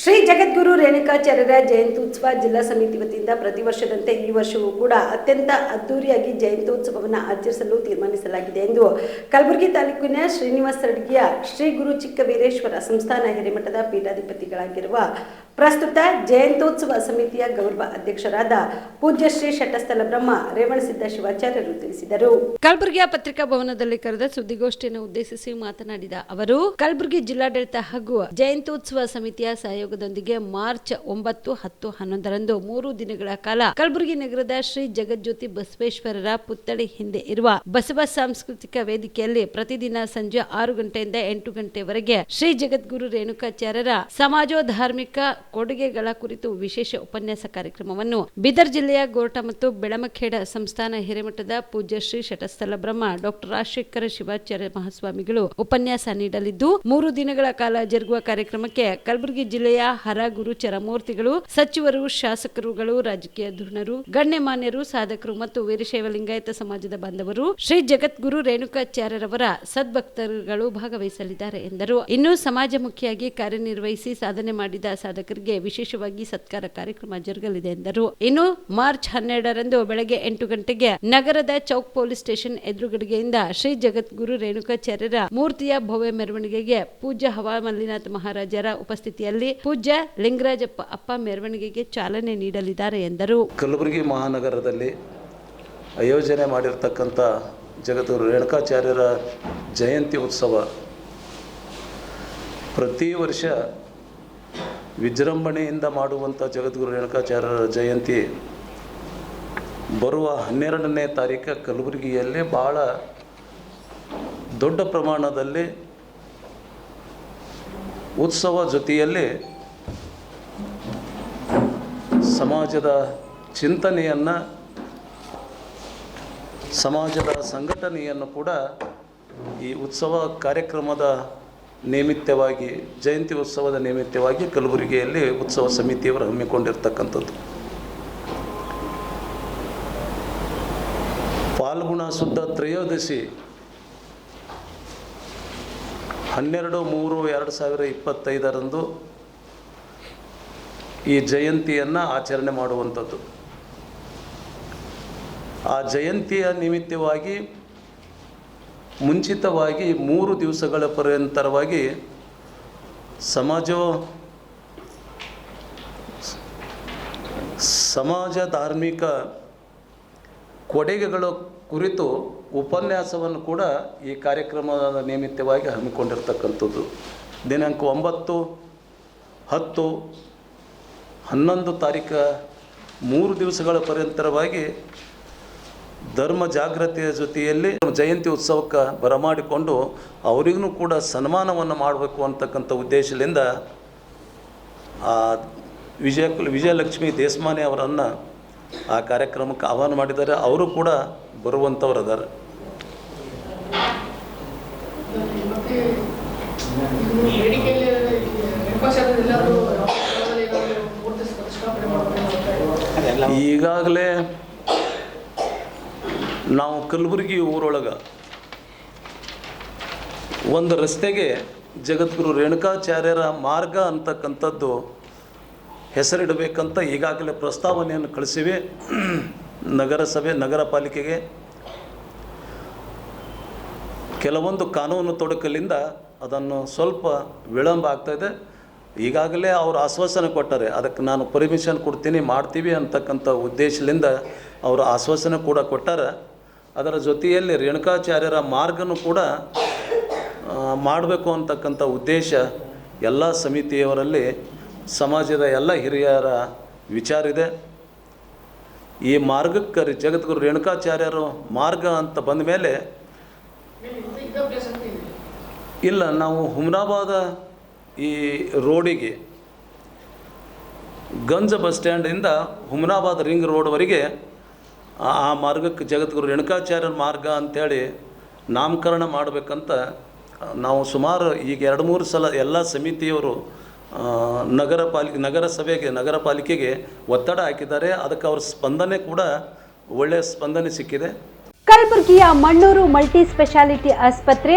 ಶ್ರೀ ಜಗದ್ಗುರು ರೇಣುಕಾಚಾರ್ಯರ ಜಯಂತ್ಯುತ್ಸವ ಜಿಲ್ಲಾ ಸಮಿತಿ ವತಿಯಿಂದ ಪ್ರತಿ ವರ್ಷದಂತೆ ಈ ವರ್ಷವೂ ಕೂಡ ಅತ್ಯಂತ ಅದ್ದೂರಿಯಾಗಿ ಜಯಂತ್ಯುತ್ಸವವನ್ನು ಆಚರಿಸಲು ತೀರ್ಮಾನಿಸಲಾಗಿದೆ ಎಂದು ಕಲಬುರಗಿ ತಾಲೂಕಿನ ಶ್ರೀನಿವಾಸ ಅಡ್ಗಿಯ ಶ್ರೀ ಗುರು ಚಿಕ್ಕವೀರೇಶ್ವರ ಸಂಸ್ಥಾನ ಹಿರೇಮಠದ ಪೀಠಾಧಿಪತಿಗಳಾಗಿರುವ ಪ್ರಸ್ತುತ ಜಯಂತ್ಯೋತ್ಸವ ಸಮಿತಿಯ ಗೌರವ ಅಧ್ಯಕ್ಷರಾದ ಪೂಜ್ಯ ಶ್ರೀ ಶಟಸ್ಥಲ ಬ್ರಹ್ಮ ರೇವಣಸಿದ್ದ ಶಿವಾಚಾರ್ಯರು ತಿಳಿಸಿದರು. ಕಲಬುರಗಿಯ ಪತ್ರಿಕಾ ಭವನದಲ್ಲಿ ಕರೆದ ಸುದ್ದಿಗೋಷ್ಠಿಯನ್ನು ಉದ್ದೇಶಿಸಿ ಮಾತನಾಡಿದ ಅವರು, ಕಲಬುರಗಿ ಜಿಲ್ಲಾಡಳಿತ ಹಾಗೂ ಜಯಂತ್ಯೋತ್ಸವ ಸಮಿತಿಯ ಸಹಯೋಗದೊಂದಿಗೆ ಮಾರ್ಚ್ ಒಂಬತ್ತು, ಹತ್ತು, ಹನ್ನೊಂದರಂದು ಮೂರು ದಿನಗಳ ಕಾಲ ಕಲಬುರಗಿ ನಗರದ ಶ್ರೀ ಜಗಜ್ಯೋತಿ ಬಸವೇಶ್ವರರ ಪುತ್ಥಳಿ ಹಿಂದೆ ಇರುವ ಬಸವ ಸಾಂಸ್ಕೃತಿಕ ವೇದಿಕೆಯಲ್ಲಿ ಪ್ರತಿದಿನ ಸಂಜೆ ಆರು ಗಂಟೆಯಿಂದ ಎಂಟು ಗಂಟೆವರೆಗೆ ಶ್ರೀ ಜಗದ್ಗುರು ರೇಣುಕಾಚಾರ್ಯರ ಸಮಾಜೋಧಾರ್ಮಿಕ ಕೊಡುಗೆಗಳ ಕುರಿತು ವಿಶೇಷ ಉಪನ್ಯಾಸ ಕಾರ್ಯಕ್ರಮವನ್ನು ಬೀದರ್ ಜಿಲ್ಲೆಯ ಗೋರ್ಟ ಮತ್ತು ಬೆಳಮಖೇಡ ಸಂಸ್ಥಾನ ಹಿರೇಮಠದ ಪೂಜ್ಯ ಶ್ರೀ ಶಟಸ್ಥಲ ಬ್ರಹ್ಮ ಡಾಕ್ಟರ್ ರಾಜಶೇಖರ ಶಿವಾಚಾರ್ಯ ಮಹಾಸ್ವಾಮಿಗಳು ಉಪನ್ಯಾಸ ನೀಡಲಿದ್ದು, ಮೂರು ದಿನಗಳ ಕಾಲ ಜರುಗುವ ಕಾರ್ಯಕ್ರಮಕ್ಕೆ ಕಲಬುರಗಿ ಜಿಲ್ಲೆಯ ಹರಗುರು ಚರಮೂರ್ತಿಗಳು, ಸಚಿವರು, ಶಾಸಕರುಗಳು, ರಾಜಕೀಯ ಧುರಣರು ಗಣ್ಯಮಾನ್ಯರು ಸಾಧಕರು ಮತ್ತು ವೀರಶೈವ ಲಿಂಗಾಯತ ಸಮಾಜದ ಬಾಂಧವರು, ಶ್ರೀ ಜಗದ್ಗುರು ರೇಣುಕಾಚಾರ್ಯರವರ ಸದ್ಭಕ್ತರುಗಳು ಭಾಗವಹಿಸಲಿದ್ದಾರೆ ಎಂದರು. ಇನ್ನು ಸಮಾಜಮುಖಿಯಾಗಿ ಕಾರ್ಯನಿರ್ವಹಿಸಿ ಸಾಧನೆ ಮಾಡಿದ ಸಾಧಕರಿಗೆ ವಿಶೇಷವಾಗಿ ಸತ್ಕಾರ ಕಾರ್ಯಕ್ರಮ ಜರುಗಲಿದೆ ಎಂದರು. ಇನ್ನು ಮಾರ್ಚ್ ಹನ್ನೆರಡರಂದು ಬೆಳಗ್ಗೆ ಎಂಟು ಗಂಟೆಗೆ ನಗರದ ಚೌಕ್ ಪೊಲೀಸ್ ಸ್ಟೇಷನ್ ಎದುರುಗಡೆಯಿಂದ ಶ್ರೀ ಜಗದ್ಗುರು ರೇಣುಕಾಚಾರ್ಯರ ಮೂರ್ತಿಯ ಭವ್ಯ ಮೆರವಣಿಗೆಗೆ ಪೂಜ್ಯ ಹವಾಮಲ್ಲಿನಾಥ್ ಮಹಾರಾಜರ ಉಪಸ್ಥಿತಿಯಲ್ಲಿ ಪೂಜ್ಯ ಲಿಂಗರಾಜಪ್ಪ ಅಪ್ಪ ಮೆರವಣಿಗೆಗೆ ಚಾಲನೆ ನೀಡಲಿದ್ದಾರೆ ಎಂದರು. ಕಲಬುರಗಿ ಮಹಾನಗರದಲ್ಲಿ ಆಯೋಜನೆ ಮಾಡಿರ್ತಕ್ಕಂಥ ಜಗದ್ಗುರು ರೇಣುಕಾಚಾರ್ಯರ ಜಯಂತಿ ಉತ್ಸವ ಪ್ರತಿ ವರ್ಷ ವಿಜೃಂಭಣೆಯಿಂದ ಮಾಡುವಂಥ ಜಗದ್ಗುರು ರೇಣುಕಾಚಾರ್ಯರ ಜಯಂತಿ ಬರುವ ಹನ್ನೆರಡನೇ ತಾರೀಕು ಕಲಬುರಗಿಯಲ್ಲಿ ಭಾಳ ದೊಡ್ಡ ಪ್ರಮಾಣದಲ್ಲಿ ಉತ್ಸವ ಜೊತೆಯಲ್ಲಿ ಸಮಾಜದ ಚಿಂತನೆಯನ್ನು, ಸಮಾಜದ ಸಂಘಟನೆಯನ್ನು ಕೂಡ ಈ ಉತ್ಸವ ಕಾರ್ಯಕ್ರಮದ ನಿಮಿತ್ತವಾಗಿ, ಜಯಂತಿ ಉತ್ಸವದ ನಿಮಿತ್ತವಾಗಿ ಕಲಬುರಗಿಯಲ್ಲಿ ಉತ್ಸವ ಸಮಿತಿಯವರು ಹಮ್ಮಿಕೊಂಡಿರ್ತಕ್ಕಂಥದ್ದು. ಫಾಲ್ಗುಣ ಶುದ್ಧ ತ್ರಯೋದಶಿ, ಹನ್ನೆರಡು, ಮೂರು, ಎರಡು ಸಾವಿರ ಇಪ್ಪತ್ತೈದರಂದು ಈ ಜಯಂತಿಯನ್ನು ಆಚರಣೆ ಮಾಡುವಂಥದ್ದು. ಆ ಜಯಂತಿಯ ನಿಮಿತ್ತವಾಗಿ ಮುಂಚಿತವಾಗಿ ಮೂರು ದಿವಸಗಳ ಪರ್ಯಂತರವಾಗಿ ಸಮಾಜ ಸಮಾಜ ಧಾರ್ಮಿಕ ಕೊಡುಗೆಗಳ ಕುರಿತು ಉಪನ್ಯಾಸವನ್ನು ಕೂಡ ಈ ಕಾರ್ಯಕ್ರಮದ ನಿಮಿತ್ತವಾಗಿ ಹಮ್ಮಿಕೊಂಡಿರ್ತಕ್ಕಂಥದ್ದು. ದಿನಾಂಕ ಒಂಬತ್ತು, ಹತ್ತು, ಹನ್ನೊಂದು ತಾರೀಕು ಮೂರು ದಿವಸಗಳ ಪರ್ಯಂತರವಾಗಿ ಧರ್ಮ ಜಾಗೃತಿಯ ಜೊತೆಯಲ್ಲಿ ಜಯಂತಿ ಉತ್ಸವಕ್ಕೆ ಬರಮಾಡಿಕೊಂಡು ಅವರಿಗೂ ಕೂಡ ಸನ್ಮಾನವನ್ನು ಮಾಡಬೇಕು ಅಂತಕ್ಕಂಥ ಉದ್ದೇಶದಿಂದ ಆ ವಿಜಯ ವಿಜಯಲಕ್ಷ್ಮಿ ದೇಸ್ಮಾನೆ ಅವರನ್ನು ಆ ಕಾರ್ಯಕ್ರಮಕ್ಕೆ ಆಹ್ವಾನ ಮಾಡಿದ್ದಾರೆ. ಅವರು ಕೂಡ ಬರುವಂಥವ್ರು ಅದಾರೆ. ಬೇಡಿಕೆಯಲ್ಲಿ ನಾವು ಕಲಬುರಗಿ ಊರೊಳಗೆ ಒಂದು ರಸ್ತೆಗೆ ಜಗದ್ಗುರು ರೇಣುಕಾಚಾರ್ಯರ ಮಾರ್ಗ ಅಂತಕ್ಕಂಥದ್ದು ಹೆಸರಿಡಬೇಕಂತ ಈಗಾಗಲೇ ಪ್ರಸ್ತಾವನೆಯನ್ನು ಕಳಿಸಿವೆ. ನಗರಸಭೆ ನಗರ ಪಾಲಿಕೆಗೆ ಕೆಲವೊಂದು ಕಾನೂನು ತೊಡಕಲಿಂದ ಅದನ್ನು ಸ್ವಲ್ಪ ವಿಳಂಬ ಆಗ್ತಾಯಿದೆ ಈಗಾಗಲೇ ಅವರು ಆಶ್ವಾಸನೆ ಕೊಟ್ಟರೆ ಅದಕ್ಕೆ ನಾನು ಪರ್ಮಿಷನ್ ಕೊಡ್ತೀನಿ, ಮಾಡ್ತೀವಿ ಅಂತಕ್ಕಂಥ ಉದ್ದೇಶದಿಂದ ಅವರು ಆಶ್ವಾಸನೆ ಕೂಡ ಕೊಟ್ಟಾರೆ. ಅದರ ಜೊತೆಯಲ್ಲಿ ರೇಣುಕಾಚಾರ್ಯರ ಮಾರ್ಗನೂ ಕೂಡ ಮಾಡಬೇಕು ಅಂತಕ್ಕಂಥ ಉದ್ದೇಶ ಎಲ್ಲ ಸಮಿತಿಯವರಲ್ಲಿ, ಸಮಾಜದ ಎಲ್ಲ ಹಿರಿಯರ ವಿಚಾರ ಇದೆ. ಈ ಮಾರ್ಗಕ್ಕೆ ಜಗದ್ಗುರು ರೇಣುಕಾಚಾರ್ಯರು ಮಾರ್ಗ ಅಂತ ಬಂದ ಮೇಲೆ, ಇಲ್ಲ, ನಾವು ಹುಮ್ನಾಬಾದ ಈ ರೋಡಿಗೆ, ಗಂಜ ಬಸ್ ಸ್ಟ್ಯಾಂಡಿಂದ ಹುಮ್ನಾಬಾದ್ ರಿಂಗ್ ರೋಡ್ವರೆಗೆ ಆ ಮಾರ್ಗಕ್ಕೆ ಜಗದ್ಗುರು ರೇಣುಕಾಚಾರ್ಯರ ಮಾರ್ಗ ಅಂಥೇಳಿ ನಾಮಕರಣ ಮಾಡಬೇಕಂತ ನಾವು ಸುಮಾರು ಈಗ ಎರಡು ಮೂರು ಸಲ ಎಲ್ಲ ಸಮಿತಿಯವರು ನಗರ ಪಾಲಿಕೆ, ನಗರ ಸಭೆಗೆ, ನಗರ ಪಾಲಿಕೆಗೆ ಒತ್ತಡ ಹಾಕಿದ್ದಾರೆ. ಅದಕ್ಕೆ ಅವ್ರ ಸ್ಪಂದನೆ ಕೂಡ ಒಳ್ಳೆಯ ಸ್ಪಂದನೆ ಸಿಕ್ಕಿದೆ. ಕಲಬುರಗಿ ಕಲಬುರಗಿಯ ಮಣ್ಣೂರು ಮಲ್ಟಿ ಸ್ಪೆಷಾಲಿಟಿ ಆಸ್ಪತ್ರೆ